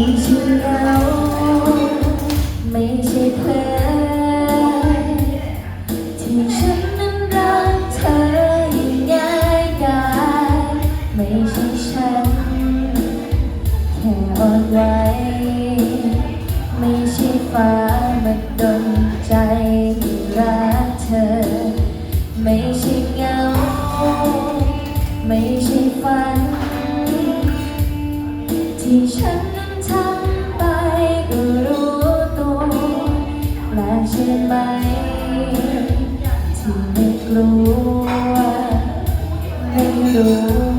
นช่เราไม่ใช่เพื่อที่ฉันนั้นรักเธออย่างง่ายดายไม่ใช่ฉันแค่ออนไหวไม่ใช่ฟ้ามาดนใจรักเธอ ไม่ใช่เงา ไม่ใช่ฝัน ที่ฉัน your love.